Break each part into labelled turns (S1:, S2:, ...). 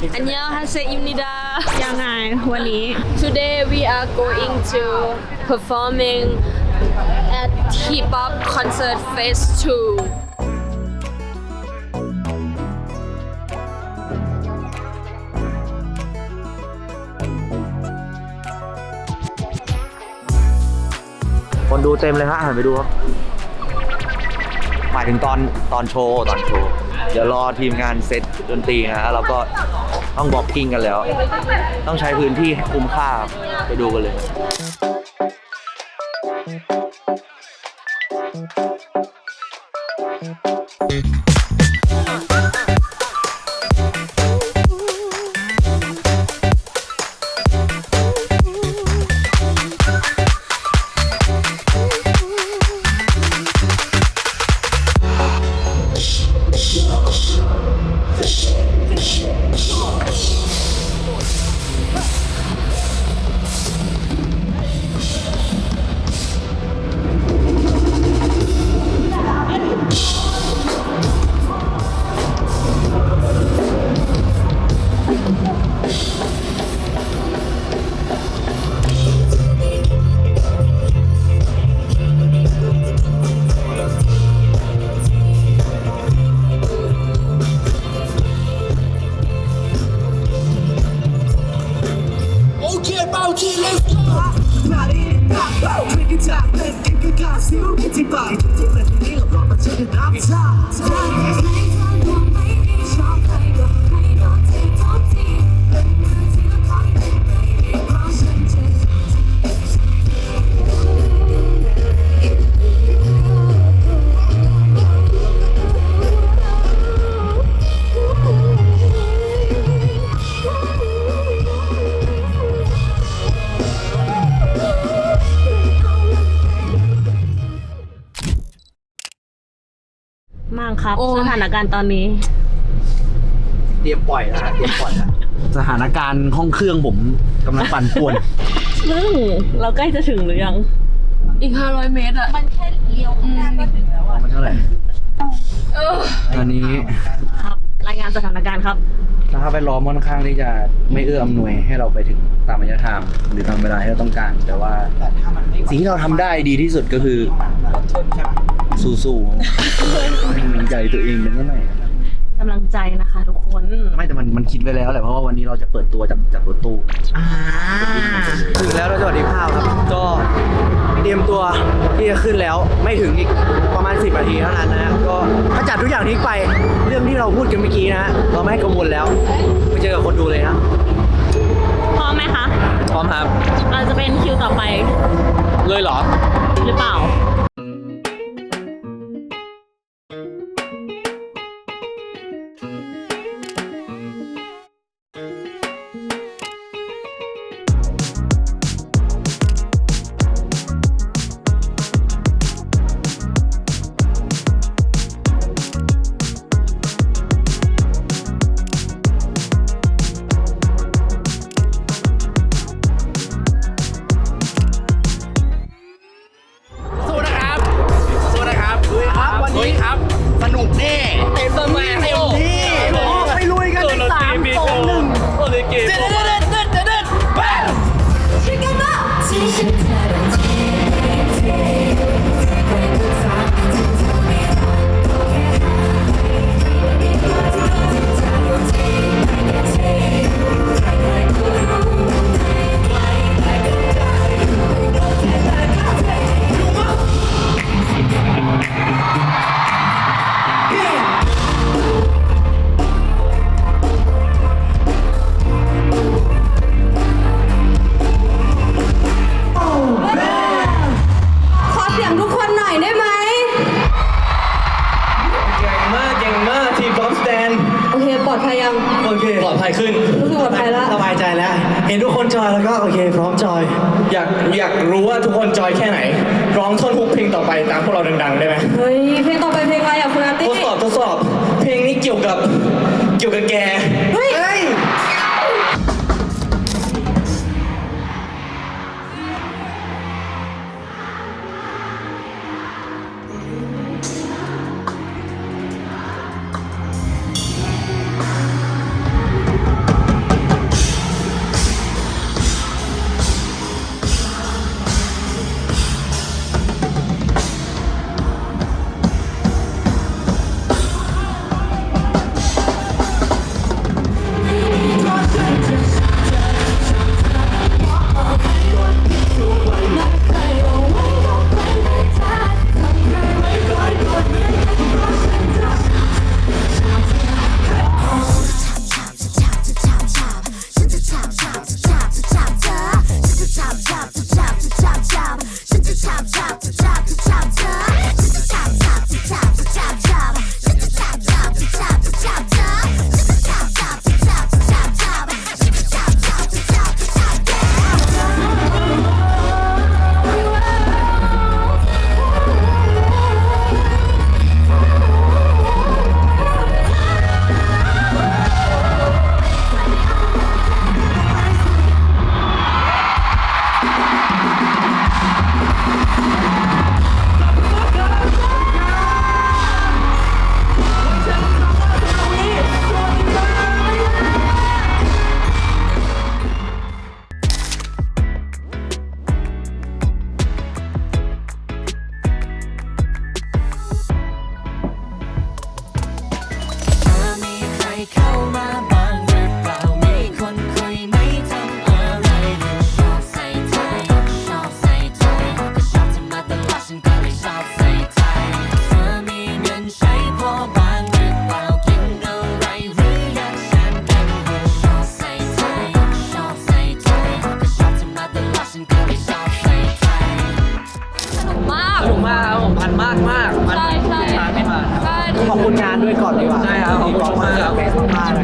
S1: อันยองฮาเซอิมนิดา
S2: ยังไงวันนี้
S1: Today we are going to performing at hip hop concert phase 2
S3: คนดูเต็มเลยฮะหันไปดูครับ หมายถึงตอนตอนโชว์ ตอนโชว์ เดี๋ยวรอทีมงานเซตดนตรีนะแล้วก็ต้องบ็อกกิ้งกันแล้ว ต้องใช้พื้นที่ให้คุ้มค่าไปดูกันเลย
S4: Okay, Сілки тіпають, діти, діло, а це не дам
S2: це. างครับ
S1: โอ้ย
S2: สถานการณ์ตอนนี้
S3: เตรียมปล่อยนะฮะเตรียมปล่อยนะสถานการณ์ห้องเครื่องผมกำลังปั่นป่วน
S2: ซึ่งเราใกล้จะถึงหรือยัง
S1: อีก 500 เมตรอะ
S3: มันเท่าไหร่ตอนนี้
S2: ครับ รายงานสถานการณ์ครับ
S3: สภาพแวดล้อมค่อนข้างที่จะไม่เอื้ออำนวยให้เราไปถึงตามระยะทางหรือตามเวลาที่เราต้องการ แต่ว่าสิ่งที่เราทำได้ดีที่สุดก็คือ สู้ๆใจตัวเองเป็นเท่าไหร่
S2: กำลังใจนะคะทุกคน
S3: ไม่แต่มันมันคิดไว้แล้วแหละเพราะว่าวันนี้เราจะเปิดตัวจากจากรถตู้
S2: อ่า
S5: ถึงแล้วเราจังหวัดที่ภาพครับ ก็เตรียมตัวที่จะขึ้นแล้วไม่ถึงอีกประมาณ 10นาทีเท่านั้นนะฮะก็ถ้าจัดทุกอย่างทิ้งไปเรื่องที่เราพูดกันเมื่อกี้นะฮะเราไม่ให้กังวลแล้ว ไปเจอกับคนดูเลยนะ ลอด
S6: ภัย
S5: ขึ้น
S6: รู้สึกปลอดภัยแล้ว
S5: สบายใจแล้ว เห็นทุกคนจอยแล้วก็โอเคพร้อมจอย อยากอยากรู้ว่าทุกคนจอยแค่ไหน ร้องท่อนฮุกเพลงต่อไปตามพวกเราดังๆได้ไหม
S6: เฮ้ยเพลงต่อไปเพลงอะไรอะคุณอาร์
S5: ท
S6: ตี้
S5: ดสอบทดสอบ เพลงนี้เกี่ยวกับเกี่ยวกับแก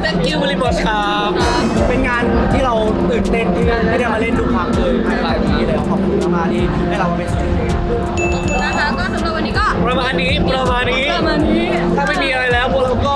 S6: thank you very
S5: much ครับเป็นงานที่เราตื่นเต้นที่ไม่ได้มาเล่นทุกครั้งเลยหลายปีเลยขอบคุณมากที่ได้เรามาเป็นส่วนหนึ่ง
S1: นะคะก็สำหรับวันนี้ก็
S3: ประมาณนี้ประมาณนี้
S1: ประมาณนี้
S3: ถ้าไม่มีอะไรแล้วพวกเราก็